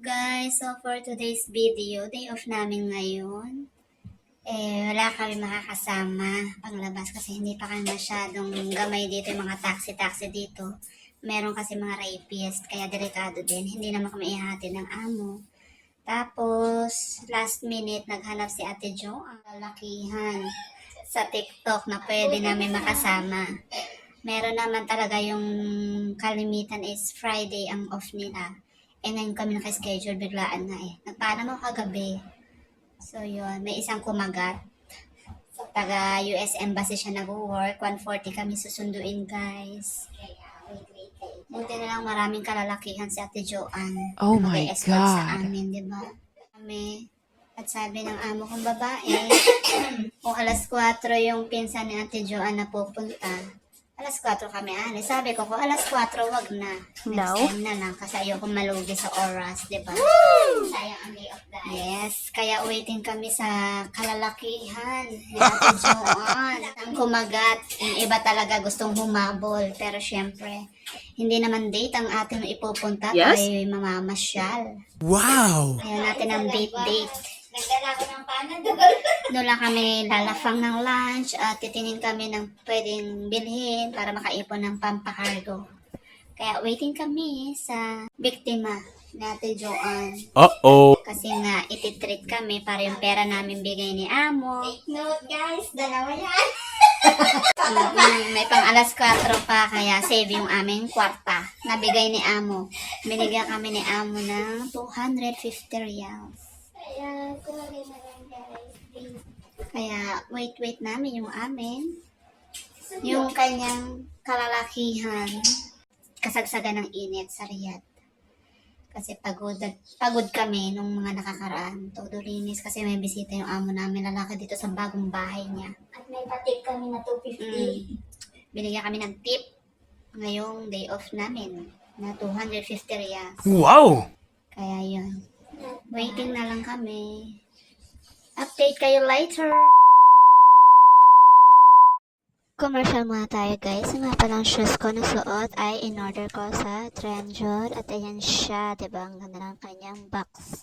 guys, so for today's video, day off namin ngayon. Eh, wala kami makakasama panglabas kasi hindi pa kami masyadong gamay dito yung mga taxi-taxi dito. Meron kasi mga rapist, kaya delikado din. Hindi naman kami ihatid ng amo. Tapos, last minute, naghanap si Ate Jo ang lalakihan sa TikTok na pwede namin makasama. Meron naman talaga yung kalimitan is Friday ang off nila. Eh ngayon kami naka-schedule, biglaan nga eh. Nagpaalam ako kagabi. So yun, may isang kumagat. Taga US Embassy siya nag-work. 140 kami susunduin guys. Buti na lang maraming kalalakihan si Ate Joanne. Oh my Mag-escort sa God. amin, di ba? Kami, at sabi ng amo kong babae, kung alas 4 yung pinsan ni Ate Joanne na pupunta, alas 4 kami alis. Sabi ko, kung alas 4, wag na. Next No? time na lang kasi ayoko malugi sa oras, di ba? Sayang ang day of the Yes, kaya waiting kami sa kalalakihan ni Ate Joanne. Ang kumagat, yung iba talaga gustong humabol. Pero syempre, hindi naman date ang ating ipupunta. Yes? Tayo mamamasyal. Wow! Ayaw natin ang date-date. Nagdala ko ng panadol. Doon lang kami lalafang ng lunch at titinin kami ng pwedeng bilhin para makaipon ng pampakargo. Kaya waiting kami sa biktima ni Ate Joanne. Uh-oh! Kasi nga, ititreat kami para yung pera namin bigay ni Amo. Take note guys, dalawa yan. Mm, may pang alas 4 pa, kaya save yung aming kwarta. Nabigay ni Amo. Binigyan kami ni Amo ng 250 reals. Kaya, Kaya, wait-wait namin yung amin. Yung kanyang kalalakihan. Kasagsagan ng init sa Riyadh. Kasi pagod, pagod kami nung mga nakakaraan. Todo linis kasi may bisita yung amo namin lalaki dito sa bagong bahay niya. At may patip kami na 250. Mm. Binigyan kami ng tip ngayong day off namin na 250 riyals. Wow! Kaya yun. Waiting na lang kami. Update kayo later. Commercial muna tayo guys. Yung nga palang shoes ko na suot ay in-order ko sa Trendyol. At ayan siya, diba? Ang ganda ng kanyang box.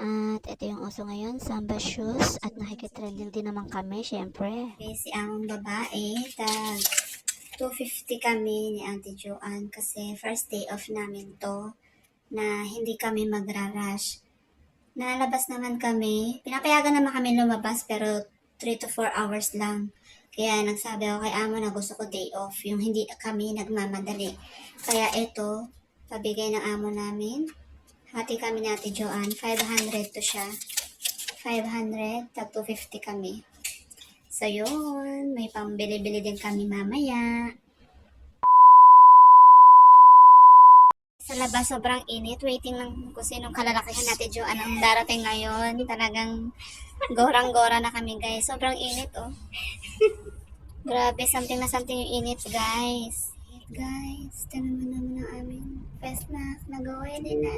At ito yung uso ngayon, Samba shoes. At nakikitrending din naman kami, syempre. Si ang babae, tag 250 kami ni Auntie Joanne kasi first day off namin to na hindi kami magra-rush. Nalabas naman kami. Pinapayagan naman kami lumabas pero 3 to 4 hours lang. Kaya nagsabi ako kay Amo na gusto ko day off, yung hindi kami nagmamadali. Kaya ito, pabigay ng Amo namin. Hati kami ni Ate Joanne, 500 to siya. 500, tag 250 kami. So yun, may pambili-bili din kami mamaya. Labas, sobrang init. Waiting lang kung sinong kalalakihan natin Joanne ang darating ngayon. Talagang gorang-gora na kami, guys. Sobrang init, oh. Grabe, something na something yung init, guys. Guys. Tinan mo naman ang aming fest na. Nag-away din na.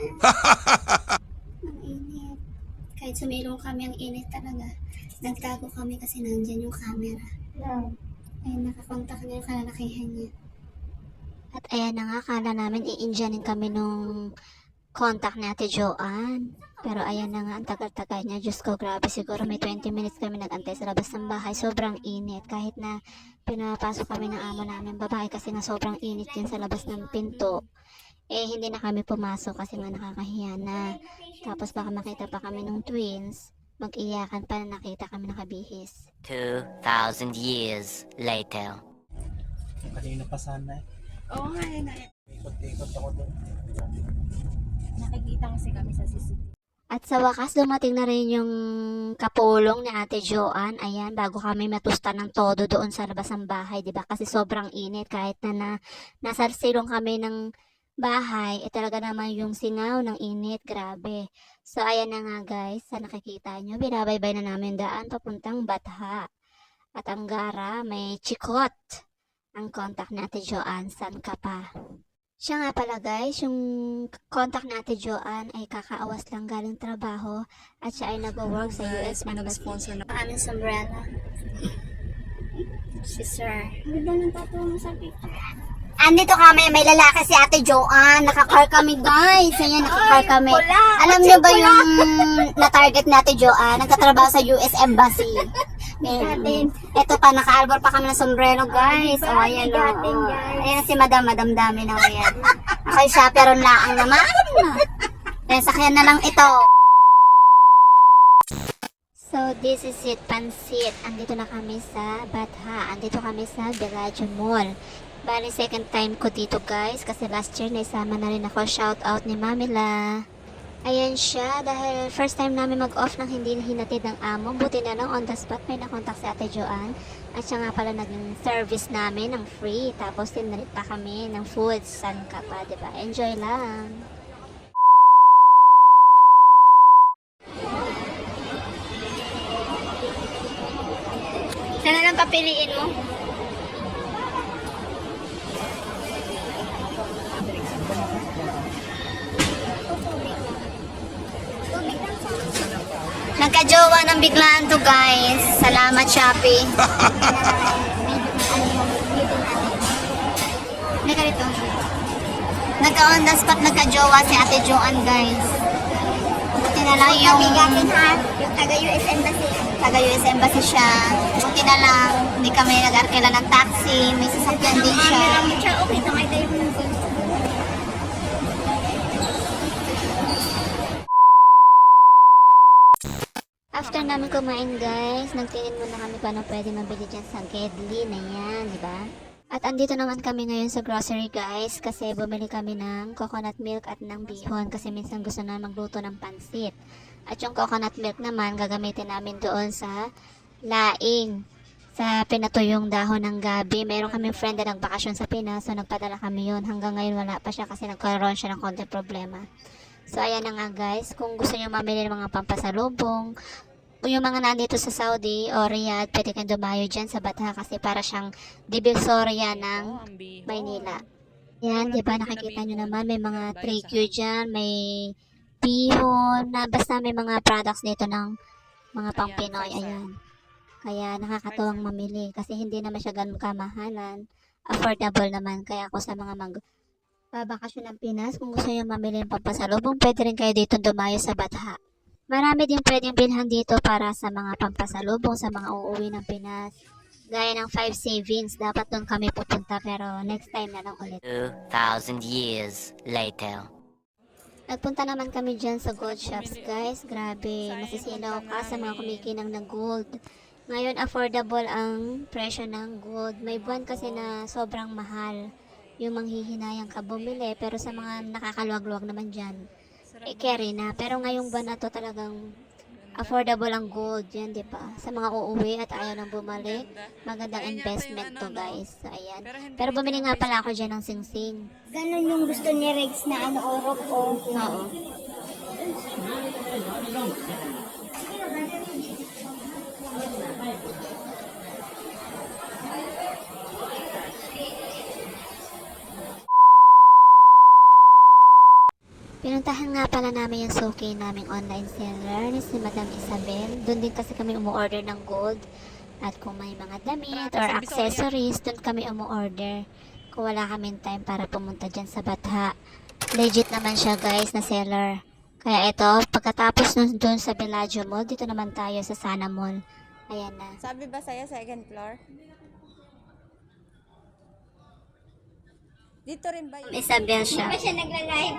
ang init. Kahit sumilong kami, ang init talaga. Nagtago kami kasi nandyan yung camera. Ay, nakakontak na yung kalalakihan niya. At ayan na nga, kala namin i-Indianin kami nung contact ni Ate Joanne. Pero ayan na nga, ang tagal-tagal niya. Diyos ko, grabe. Siguro may 20 minutes kami nag-antay sa labas ng bahay. Sobrang init. Kahit na pinapasok kami ng amo namin babae kasi nga sobrang init din sa labas ng pinto. Eh, hindi na kami pumasok kasi nga nakakahiya na. Tapos baka makita pa kami ng twins. Mag-iyakan pa na nakita kami nakabihis. 2,000 years later. Kanina pa sana eh. Oo nga, yun nga. Ikot-ikot ako doon. Nakikita kasi kami sa CCTV. At sa wakas, dumating na rin yung kapulong ni Ate Joanne. Ayan, bago kami matusta ng todo doon sa labas ng bahay, di ba? Kasi sobrang init. Kahit na, na nasa silong kami ng bahay, eh talaga naman yung singaw ng init. Grabe. So, ayan na nga guys, sa nakikita nyo, binabaybay na namin daan papuntang Batha. At ang gara, may chikot. Ang contact ni Ate Joanne, san ka pa? Siya nga pala guys, yung contact ni Ate Joanne ay kakaawas lang galing trabaho at siya ay nag-work sa US may Embassy. nag-sponsor na. Ang aming sombrero. Si Sir. Ang ganda ng tattoo mo sa picture. Andito kami, may lalaki si Ate Joanne. Nakakar kami, guys. Ayan, nakakar kami. Alam niyo ba yung na-target ni Ate Joanne? Nagtatrabaho sa US Embassy. Ayan. Ito pa, naka-albor pa kami ng sombrero, guys. O, ayan o. Ayan si Madam, Madam Dami na yan. Ako yung chaperon laang naman. Ayan, sakyan na lang ito. So, this is it, Pansit. Andito na kami sa Batha. Andito kami sa Bellagio Mall. Bali, second time ko dito, guys. Kasi last year, naisama na rin ako. Shout out ni Mamila. Ayan siya. Dahil first time namin mag-off ng hindi hinatid ng amo. Buti na lang on the spot may nakontak si Ate Joanne. At siya nga pala naging service namin ng free. Tapos tinalit pa kami ng food. San ka pa, diba? Enjoy lang. Sana lang papiliin mo. Nagka-jowa ng biglaan to guys. Salamat Shopee. Nagka rito. Nagka-on the spot nagka-jowa si Ate Joanne guys. Buti na lang yung... Yung taga-US Embassy. Taga-US Embassy siya. Buti na lang, hindi kami nag-arkela ng taxi. May sasakyan din siya. Okay, tayo After namin kumain guys, nagtingin muna kami paano pwede mabili dyan sa Gedli na yan, di ba? At andito naman kami ngayon sa grocery guys kasi bumili kami ng coconut milk at ng bihon kasi minsan gusto na magluto ng pansit. At yung coconut milk naman gagamitin namin doon sa laing sa pinatuyong dahon ng gabi. Meron kaming friend na nagbakasyon sa Pinas so nagpadala kami yun. Hanggang ngayon wala pa siya kasi nagkaroon siya ng konti problema. So, ayan na nga guys. Kung gusto nyo mamili ng mga pampasalubong, yung mga nandito sa Saudi o Riyadh, pwede kang dumayo dyan sa Batha kasi para siyang Divisoria ng Maynila. Yan, di ba nakikita nyo naman, may mga tray queue dyan, may pihon, na basta may mga products dito ng mga pang Pinoy. Ayan. Kaya nakakatuwang mamili kasi hindi naman siya ganun kamahalan. Affordable naman. Kaya ako sa mga mag babakasyon ng Pinas, kung gusto nyo mamili ng pampasalubong, pwede rin kayo dito dumayo sa Batha. Marami din pwedeng bilhan dito para sa mga pampasalubong sa mga uuwi ng Pinas. Gaya ng 5 savings, dapat doon kami pupunta pero next time na lang ulit. 2,000 years later. Nagpunta naman kami dyan sa gold shops guys. Grabe, masisilaw ka sa mga kumikinang ng gold. Ngayon affordable ang presyo ng gold. May buwan kasi na sobrang mahal. Yung manghihinayang ka bumili. Pero sa mga nakakaluwag-luwag naman dyan, eh, carry na. Pero ngayong buwan na to talagang affordable ang gold. Yan, di ba? Sa mga uuwi at ayaw nang bumalik, magandang investment to guys. So, ayan. Pero bumili nga pala ako dyan ng sing-sing. Ganon yung gusto ni Rex na ano, orok o. Oo. Pinuntahan nga pala namin yung suki naming online seller ni si Madam Isabel. Doon din kasi kami umu-order ng gold. At kung may mga damit or accessories, doon kami umu-order. Kung wala kaming time para pumunta dyan sa Batha. Legit naman siya guys na seller. Kaya ito, pagkatapos nun doon sa Bellagio Mall, dito naman tayo sa Sana Mall. Ayan na. Sabi ba sa'yo, second floor? Dito rin ba yun? Isabel siya. Ba siya nagla-live?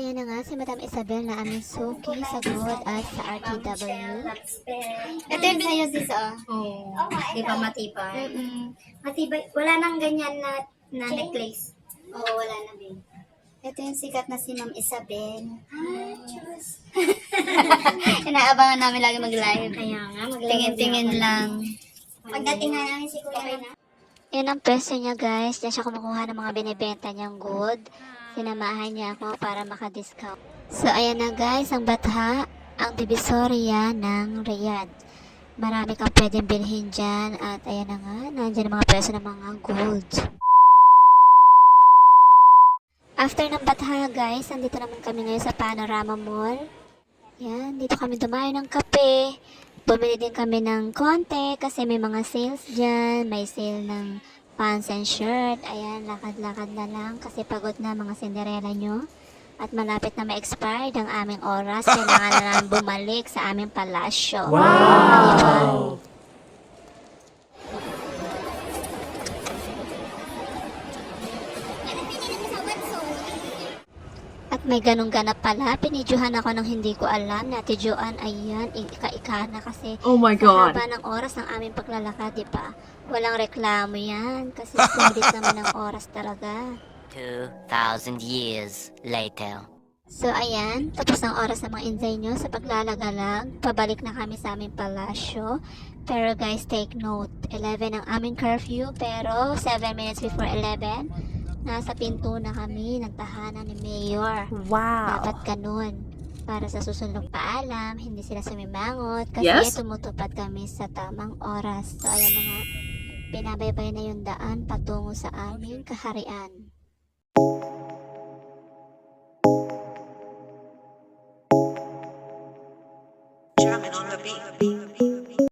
ayan na nga si Madam Isabel na aming suki sa Good at sa RTW. Ito yung sa'yo, sis, oh. Oo. Di ba matibay? Mm-mm. Matibay. Wala nang ganyan na, na necklace. Oo, wala na, din. Ito yung sikat na si Ma'am Isabel. Ah, Diyos. Inaabangan namin lagi mag-live. Kaya nga, mag-live. Tingin-tingin lang. Pagdating nga namin si Kuya na. Yan ang pwesto niya, guys. Diyan siya kumukuha ng mga binibenta niyang good. Sinamahan niya ako para maka-discount. So, ayan na guys, ang Batha, ang Divisoria ng Riyadh. Marami kang pwedeng bilhin dyan at ayan na nga, nandyan ang mga presyo ng mga gold. After ng Batha guys, nandito naman kami ngayon sa Panorama Mall. Yan, dito kami dumayo ng kape. Bumili din kami ng konti kasi may mga sales dyan. May sale ng pants and shirt. Ayan, lakad-lakad na lang kasi pagod na mga Cinderella nyo. At malapit na ma-expired ang aming oras. Kailangan na lang bumalik sa aming palasyo. Wow! At may ganong ganap pala, pinidyohan ako ng hindi ko alam. Nati Joan, ayan, ika-ika na kasi Oh my sa god. haba ng oras ng aming paglalakad, di ba? Walang reklamo yan kasi sulit naman ng oras talaga. 2,000 years later. So ayan, tapos ang oras ng mga inday nyo sa paglalagalag. Pabalik na kami sa aming palasyo. Pero guys, take note, 11 ang aming curfew pero 7 minutes before 11, nasa pinto na kami ng tahanan ni Mayor. Wow. Dapat ganun. Para sa susunod paalam, hindi sila sumimangot kasi Yes. tumutupad kami sa tamang oras. So ayan na nga, binabaybay na yung daan patungo sa aming kaharian. Jamming on the beat.